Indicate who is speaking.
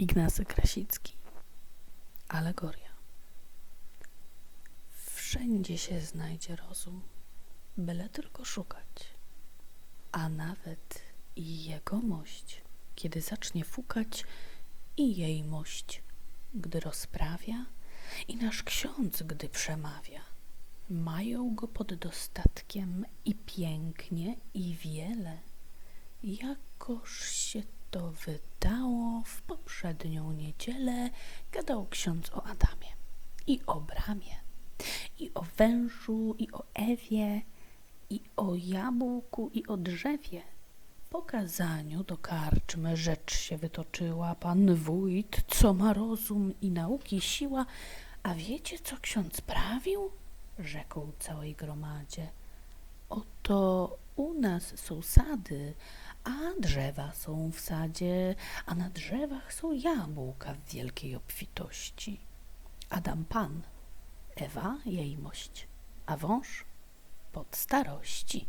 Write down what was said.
Speaker 1: Ignacy Krasicki. Alegoria. Wszędzie się znajdzie rozum, byle tylko szukać. A nawet i jegomość, kiedy zacznie fukać, i jej mość, gdy rozprawia, i nasz ksiądz, gdy przemawia. Mają go pod dostatkiem i pięknie, i wiele, jakoż się to w poprzednią niedzielę, gadał ksiądz o Adamie i o bramie, i o wężu, i o Ewie, i o jabłku, i o drzewie. Po kazaniu do karczmy rzecz się wytoczyła, pan wójt, co ma rozum i nauki siła, a wiecie, co ksiądz prawił? Rzekł całej gromadzie. Oto u nas są sady, a drzewa są w sadzie, a na drzewach są jabłka w wielkiej obfitości. Adam pan, Ewa jej mość, a wąż pod starości.